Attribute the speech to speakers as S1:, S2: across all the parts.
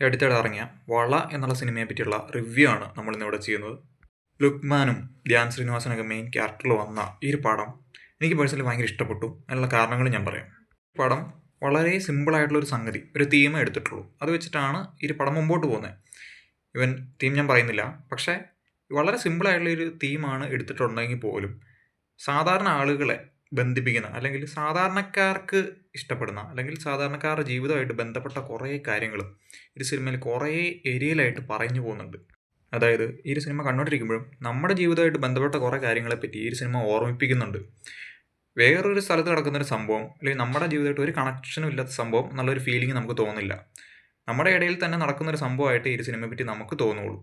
S1: ഈ അടുത്തിടെ ഇറങ്ങിയ വള എന്നുള്ള സിനിമയെ പറ്റിയുള്ള റിവ്യൂ ആണ് നമ്മൾ ഇന്നിവിടെ ചെയ്യുന്നത്. ലുക്മാനും ധ്യാൻ ശ്രീനിവാസനൊക്കെ മെയിൻ ക്യാരക്ടറിൽ വന്ന ഈ ഒരു പടം എനിക്ക് പേഴ്സണലി ഭയങ്കര ഇഷ്ടപ്പെട്ടു അതിനുള്ള കാരണങ്ങൾ ഞാൻ പറയാം. പടം വളരെ സിമ്പിളായിട്ടുള്ള ഒരു സംഗതി ഒരു തീം എടുത്തിട്ടുള്ളൂ. അത് വെച്ചിട്ടാണ് ഈ ഒരു പടം മുമ്പോട്ട് പോകുന്നത്. ഇവൻ തീം ഞാൻ പറയുന്നില്ല. പക്ഷേ വളരെ സിമ്പിളായിട്ടുള്ള ഒരു തീമാണ് എടുത്തിട്ടുണ്ടെങ്കിൽ പോലും സാധാരണ ആളുകളെ ബന്ധിപ്പിക്കുന്ന അല്ലെങ്കിൽ സാധാരണക്കാർക്ക് ഇഷ്ടപ്പെടുന്ന അല്ലെങ്കിൽ സാധാരണക്കാരുടെ ജീവിതമായിട്ട് ബന്ധപ്പെട്ട കുറേ കാര്യങ്ങൾ ഈ സിനിമയിൽ കുറേ ഏരിയയിലായിട്ട് പറഞ്ഞു പോകുന്നുണ്ട്. അതായത് ഈ ഒരു സിനിമ കണ്ടുകൊണ്ടിരിക്കുമ്പോഴും നമ്മുടെ ജീവിതമായിട്ട് ബന്ധപ്പെട്ട കുറേ കാര്യങ്ങളെപ്പറ്റി ഈ ഒരു സിനിമ ഓർമ്മിപ്പിക്കുന്നുണ്ട്. വേറൊരു സ്ഥലത്ത് നടക്കുന്ന ഒരു സംഭവം അല്ലെങ്കിൽ നമ്മുടെ ജീവിതമായിട്ട് ഒരു കണക്ഷനും ഇല്ലാത്ത സംഭവം എന്നുള്ളൊരു ഫീലിംഗ് നമുക്ക് തോന്നില്ല നമ്മുടെ ഇടയിൽ തന്നെ നടക്കുന്ന ഒരു സംഭവമായിട്ട് ഈ ഒരു സിനിമയെ പറ്റി നമുക്ക് തോന്നുള്ളൂ.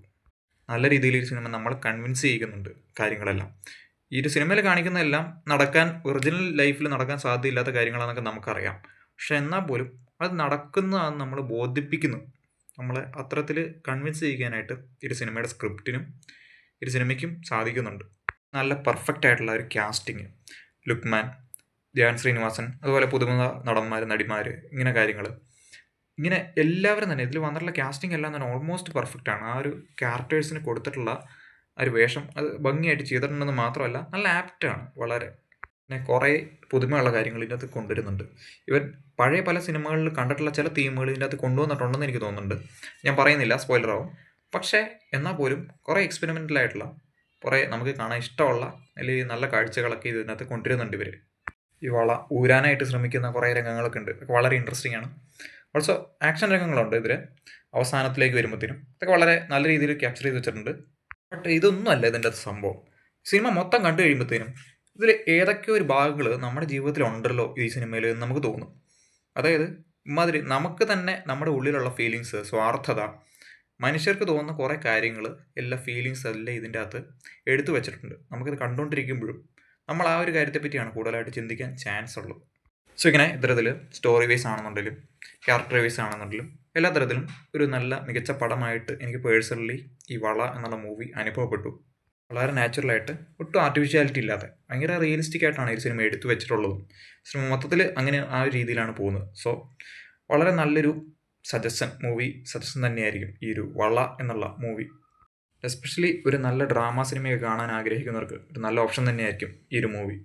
S1: നല്ല രീതിയിൽ ഈ സിനിമ നമ്മളെ കൺവിൻസ് ചെയ്യിക്കുന്നുണ്ട് കാര്യങ്ങളെല്ലാം. ഈ ഒരു സിനിമയിൽ കാണിക്കുന്നതെല്ലാം നടക്കാൻ ഒറിജിനൽ ലൈഫിൽ നടക്കാൻ സാധ്യതയില്ലാത്ത കാര്യങ്ങളാണെന്നൊക്കെ നമുക്കറിയാം. പക്ഷെ എന്നാൽ പോലും അത് നടക്കുന്നതാണെന്ന് നമ്മൾ ബോധിപ്പിക്കുന്നു. നമ്മളെ അത്തരത്തിൽ കൺവിൻസ് ചെയ്യിക്കാനായിട്ട് ഒരു സിനിമയുടെ സ്ക്രിപ്റ്റിനും ഒരു സിനിമയ്ക്കും സാധിക്കുന്നുണ്ട്. നല്ല പെർഫെക്റ്റ് ആയിട്ടുള്ള ഒരു കാസ്റ്റിങ് ലുക്മാൻ ധ്യാൻ ശ്രീനിവാസൻ അതുപോലെ പുതുമുഖ നടന്മാർ നടിമാർ ഇങ്ങനെ കാര്യങ്ങൾ ഇങ്ങനെ എല്ലാവരും തന്നെ ഇതിൽ വന്നിട്ടുള്ള കാസ്റ്റിംഗ് എല്ലാം തന്നെ ഓൾമോസ്റ്റ് പെർഫെക്റ്റ് ആണ്. ആ ഒരു ക്യാരക്ടേഴ്സിന് കൊടുത്തിട്ടുള്ള ആ ഒരു വേഷം അത് ഭംഗിയായിട്ട് ചെയ്തിട്ടുണ്ടെന്ന് മാത്രമല്ല നല്ല ആപ്റ്റാണ് വളരെ. പിന്നെ കുറേ പുതുമയുള്ള കാര്യങ്ങൾ ഇതിനകത്ത് കൊണ്ടുവരുന്നുണ്ട്. ഇവൻ പഴയ പല സിനിമകളിൽ കണ്ടിട്ടുള്ള ചില തീമുകൾ ഇതിനകത്ത് കൊണ്ടുവന്നിട്ടുണ്ടെന്ന് എനിക്ക് തോന്നുന്നുണ്ട്. ഞാൻ പറയുന്നില്ല സ്പോയിലർ ആവും. പക്ഷേ എന്നാൽ പോലും കുറേ എക്സ്പെരിമെന്റൽ ആയിട്ടുള്ള കുറേ നമുക്ക് കാണാൻ ഇഷ്ടമുള്ള അല്ലെങ്കിൽ നല്ല കാഴ്ചകളൊക്കെ ഇതിനകത്ത് കൊണ്ടുവരുന്നുണ്ട് ഇവർ ഈ വള ഊരാനായിട്ട് ശ്രമിക്കുന്ന കുറേ രംഗങ്ങളൊക്കെ ഉണ്ട്. അതൊക്കെ വളരെ ഇൻട്രസ്റ്റിംഗ് ആണ്. ഓൾസോ ആക്ഷൻ രംഗങ്ങളുണ്ട് ഇതിൽ അവസാനത്തിലേക്ക് വരുമ്പോഴത്തേനും ഇതൊക്കെ വളരെ നല്ല രീതിയിൽ ക്യാപ്ചർ ചെയ്ത് വെച്ചിട്ടുണ്ട്. ബട്ട് ഇതൊന്നും അല്ല ഇതിന്റെ സംഭവം. സിനിമ മൊത്തം കണ്ടു കഴിയുമ്പോഴത്തേനും ഇതിൽ ഏതൊക്കെ ഒരു ഭാഗങ്ങൾ നമ്മുടെ ജീവിതത്തിൽ ഉണ്ടല്ലോ ഈ സിനിമയിൽ എന്ന് നമുക്ക് തോന്നും. അതായത് ഇമാതിരി നമുക്ക് തന്നെ നമ്മുടെ ഉള്ളിലുള്ള ഫീലിങ്സ് സ്വാർത്ഥത മനുഷ്യർക്ക് തോന്നുന്ന കുറേ കാര്യങ്ങൾ എല്ലാ ഫീലിങ്സ് എല്ലാം ഇതിന്റെ അകത്ത് എടുത്തു വെച്ചിട്ടുണ്ട്. നമുക്കിത് കണ്ടുകൊണ്ടിരിക്കുമ്പോഴും നമ്മൾ ആ ഒരു കാര്യത്തെ പറ്റിയാണ് കൂടുതലായിട്ട് ചിന്തിക്കാൻ ചാൻസ് ഉള്ളത്. സോ ഇങ്ങനെ ഇത്തരത്തിൽ സ്റ്റോറി വൈസ് ആണെന്നുണ്ടെങ്കിലും ക്യാരക്ടർ വൈസ് ആണെന്നുണ്ടെങ്കിലും എല്ലാ തരത്തിലും ഒരു നല്ല മികച്ച പടമായിട്ട് എനിക്ക് പേഴ്സണലി ഈ വള എന്നുള്ള മൂവി അനുഭവപ്പെട്ടു. വളരെ നാച്ചുറലായിട്ട് ഒട്ടും ആർട്ടിഫിഷ്യാലിറ്റി ഇല്ലാതെ. ഭയങ്കര റിയലിസ്റ്റിക് ആയിട്ടാണ് ഈ സിനിമ എടുത്തു വെച്ചിട്ടുള്ളതും. സിനിമ മൊത്തത്തിൽ അങ്ങനെ ആ ഒരു രീതിയിലാണ് പോകുന്നത്. സോ വളരെ നല്ലൊരു സജഷൻ മൂവി സജഷൻ തന്നെയായിരിക്കും ഈ ഒരു വള എന്നുള്ള മൂവി എസ്പെഷ്യലി ഒരു നല്ല ഡ്രാമ സിനിമയൊക്കെ കാണാൻ ആഗ്രഹിക്കുന്നവർക്ക് ഒരു നല്ല ഓപ്ഷൻ തന്നെയായിരിക്കും ഈ ഒരു മൂവി